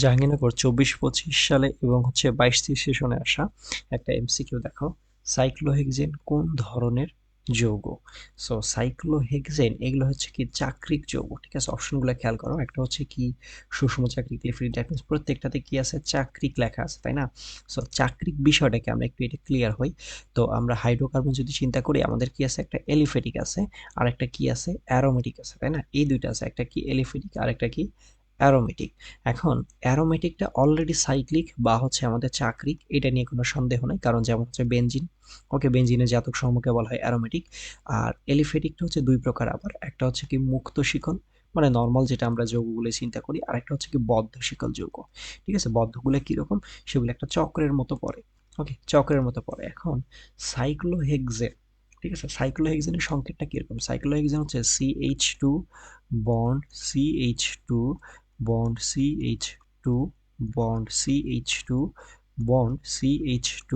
জাহাঙ্গীরনগর চব্বিশ পঁচিশ সালে এবং হচ্ছে বাইশ তেইশ সেশনে আসা একটা এমসিকিউ দেখো সাইক্লোহেক্সেন কোন ধরনের যৌগ? সো সাইক্লোহেক্সেন এগুলো হচ্ছে কি চাকরিক যৌগ, ঠিক আছে? অপশনগুলো খেয়াল করো। একটা হচ্ছে কি সুষম চাকরিক লিফিড দ্যাট মিনস প্রত্যেকটাতে কি আছে? চাকরিক লেখা আছে, তাই না? সো চাকরিক বিষয়টাকে আমরা একটু এটা ক্লিয়ার হই। তো আমরা হাইড্রোকার্বন যদি চিন্তা করি, আমাদের কি আছে? একটা এলিফেটিক আছে আর একটা কি আছে? অ্যারোমেটিক আছে, তাই না? এই দুইটা আছে, একটা কি এলিফেটিক আর একটা কি অ্যারোমেটিক এখন অ্যারোমেটিকটা অলরেডি সাইক্লিক বা হচ্ছে আমাদের চাকরিক, এটা নিয়ে কোনো সন্দেহ নেই, কারণ যেমন হচ্ছে বেঞ্জিন ওকে বেঞ্জিনের জাতক সমূহকে বলা হয় অ্যারোমেটিক আর এলিফেটিকটা হচ্ছে দুই প্রকার আবার, একটা হচ্ছে কি মুক্ত শিকল মানে নর্মাল যেটা আমরা যৌগগুলো চিন্তা করি, আর একটা হচ্ছে কি বদ্ধ শিকল যৌগ। ঠিক আছে? বদ্ধগুলো কীরকম? সেগুলো একটা চক্রের মতো পড়ে ওকে চক্রের মতো পড়ে। এখন সাইক্লোহেক্সেন ঠিক আছে? সাইক্লোহেক্সেনের সংকেতটা কীরকম? সাইক্লোহেক্সেন হচ্ছে CH two bond C H two bond CH2 bond CH2 bond CH2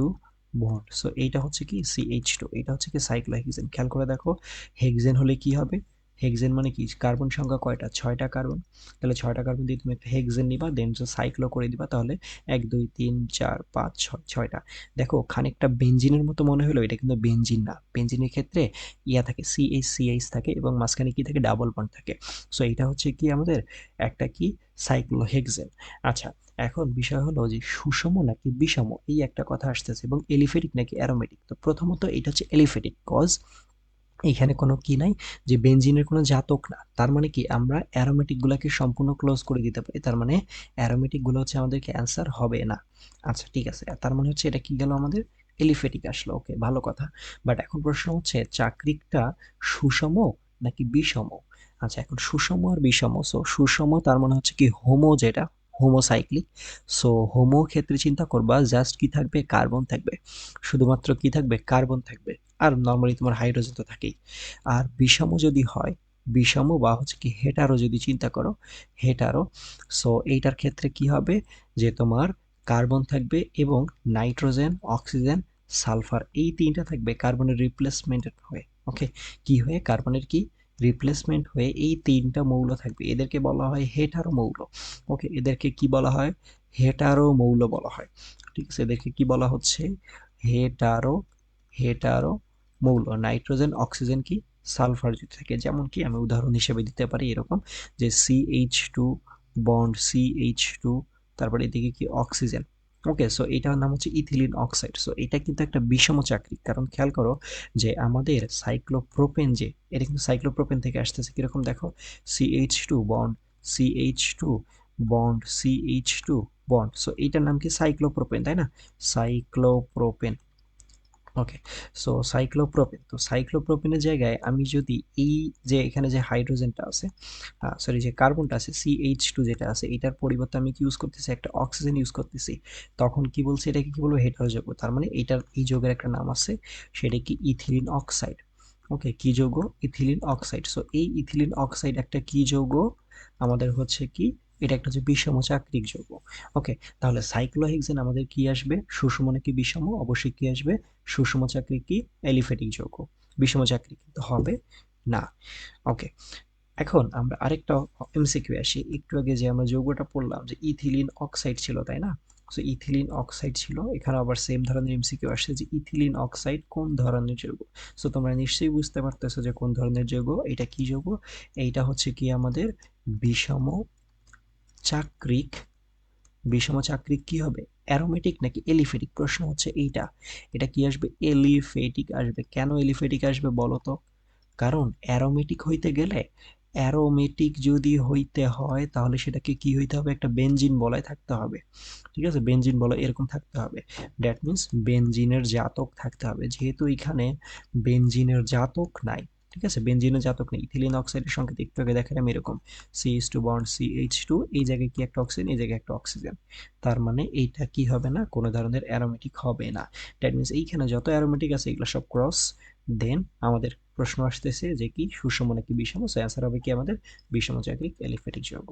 bond so এইটা হচ্ছে কি CH2 এটা হচ্ছে কি সাইক্লোহেক্সেন খেয়াল করে দেখো হেক্সেন হলে কি হবে? হেক্সেন মানে কি? কার্বন সংখ্যা কয়টা? ছয়টা কার্বন তাহলে ছয়টা কার্বন দিয়ে তুমি একটা হেক্সেন নিবা দেন সাইক্লো করে দিবা, তাহলে এক, দুই, তিন, চার, পাঁচ, ছয়, ছয়টা। দেখো, খানিকটা বেঞ্জিনের মতো মনে হলো এটা কিন্তু বেঞ্জিন না। বেঞ্জিনের ক্ষেত্রে ইয়া থাকে সিএইচ সিএইচ থাকে এবং মাঝখানে কি থাকে? ডাবল বন্ড থাকে। সো এটা হচ্ছে কি আমাদের একটা কি? সাইক্লো সাইক্লোহেক্সেন আচ্ছা এখন বিষয় হলো যে সুষম নাকি বিষম? এই একটা কথা আসতেছে এবং এলিফেটিক নাকি অ্যারোমেটিক? তো প্রথমত এটা হচ্ছে এলিফেটিক কজ এখানে কোনো কি নাই যে বেঞ্জিনের কোনো জাতক না। তার মানে কি? আমরা অ্যারোমেটিকগুলোকে সম্পূর্ণ ক্লোজ করে দিতে পারি। তার মানে অ্যারোমেটিকগুলো হচ্ছে আমাদেরকে অ্যান্সার হবে না। আচ্ছা ঠিক আছে। তার মানে হচ্ছে এটা কি গেল আমাদের? এলিফেটিক আসলো। ওকে, ভালো কথা। বাট এখন প্রশ্ন হচ্ছে, চাকরিকটা সুষম নাকি বিষম? আচ্ছা এখন সুষম আর বিষম। সো সুষম তার মানে হচ্ছে কি হোমো যেটা হোমোসাইক্লিক সো হোমো ক্ষেত্রে চিন্তা করবা জাস্ট কি থাকবে? কার্বন থাকবে। শুধুমাত্র কি থাকবে? কার্বন থাকবে। আর নর্মালি তোমার হাইড্রোজেন তো থাকেই। আর বিষম যদি হয় বিষম বা হচ্ছে কি হেটারো যদি চিন্তা করো হেটারো সো এইটার ক্ষেত্রে কি হবে? যে তোমার কার্বন থাকবে এবং নাইট্রোজেন অক্সিজেন সালফার এই তিনটা থাকবে কার্বনের রিপ্লেসমেন্ট হয়ে ওকে কি হয়ে? কার্বনের কি? রিপ্লেসমেন্ট হয়ে এই তিনটা মৌল থাকবে। এদেরকে বলা হয় হেটারো মৌল ওকে এদেরকে কি বলা হয়? হেটারো মৌল বলা হয়। ঠিক আছে, এদেরকে কি বলা হচ্ছে? হেটারো হেটারো মৌল, নাইট্রোজেন, অক্সিজেন কি? সালফার যদি থাকে, যেমন কি আমি উদাহরণ হিসেবে দিতে পারি এরকম, যে CH two bond CH two তারপরে এদিকে কি? অক্সিজেন। ওকে সো এটার নাম হচ্ছে ইথিলিন অক্সাইড। সো এটা কিন্তু একটা বিষম চাকরি। কারণ খেয়াল করো যে আমাদের সাইক্লোপ্রোপেন যে, এটা কিন্তু সাইক্লোপ্রোপেন থেকে আসতেছে কীরকম দেখো? CH two bond CH two bond CH two bond so এইটার নাম কি? সাইক্লোপ্রোপেন তাই না? সাইক্লোপ্রোপেন ওকে সো সাইক্লোপ্রোপেন তো সাইক্লোপ্রোপেনের জায়গায় আমি যদি এই যে এখানে যে হাইড্রোজেনটা আছে সরি যে কার্বনটা আছে সি এইচ টু যেটা আছে, এটার পরিবর্তে আমি কি ইউজ করতেছি? একটা অক্সিজেন ইউজ করতেছি। তখন কি বলছে? এটাকে কি বলব? হেটারোযোগ তার মানে এটার এই যোগের একটা নাম আছে সেটা কি ইথিলিন অক্সাইড ওকে কি যৌগ? ইথিলিন অক্সাইড সো এই ইথিলিন অক্সাইড একটা কি যৌগ? আমাদের হচ্ছে কি এটা একটা হচ্ছে বিষম চাকরিক যৌগ। ওকে তাহলে সাইক্লোহেক্সেন আমাদের কি আসবে? সুষম নাকি বিষম? অবশ্যই কি আসবে? সুষম চাকরি কি? এলিফেটিক যৌগ। বিষম চাকরি কিন্তু হবে না। ওকে এখন আমরা আরেকটা এমসিকিউ আসি। একটু আগে যে আমরা যৌগটা পড়লাম যে ইথিলিন অক্সাইড ছিল, তাই না? সো ইথিলিন অক্সাইড ছিল। এখানে আবার সেম ধরনের এমসিকিউ আসছে যে ইথিলিন অক্সাইড কোন ধরনের যৌগ? সো তোমরা নিশ্চয়ই বুঝতে পারতেছো যে কোন ধরনের যৌগ, এটা কি যৌগ? এইটা হচ্ছে কি আমাদের বিষম চাকরিক বিষম চাকরিক কি হবে? অ্যারোমেটিক নাকি এলিফেটিক? প্রশ্ন হচ্ছে এইটা। এটা কি আসবে? এলিফেটিক আসবে। কেন এলিফেটিক আসবে বলো তো? কারণ অ্যারোমেটিক হইতে গেলে, অ্যারোমেটিক যদি হইতে হয়, তাহলে সেটাকে কি হইতে হবে? একটা বেঞ্জিন বলায় থাকতে হবে। ঠিক আছে? বেঞ্জিন বলা এরকম থাকতে হবে। দ্যাট মিনস বেঞ্জিনের জাতক থাকতে হবে। যেহেতু এখানে বেঞ্জিনের জাতক নাই ঠিক আছে? বেঞ্জিনের জাতক নেই। ইথিলিন অক্সাইডের সংকেত একটু আগে দেখালাম এরকম C H two bond C H two এই জায়গায় কি একটা অক্সিজেন এই জায়গায় একটা অক্সিজেন তার মানে এইটা কি হবে না? কোনো ধরনের অ্যারোমেটিক হবে না। দ্যাট মিনস এইখানে যত অ্যারোমেটিক আছে, এগুলো সব ক্রস দেন আমাদের প্রশ্ন আসতেছে যে কি? সুষম নাকি বিষম? সো অ্যান্সার হবে কি আমাদের? বিষম চাকরি এলিফেটিক যৌগ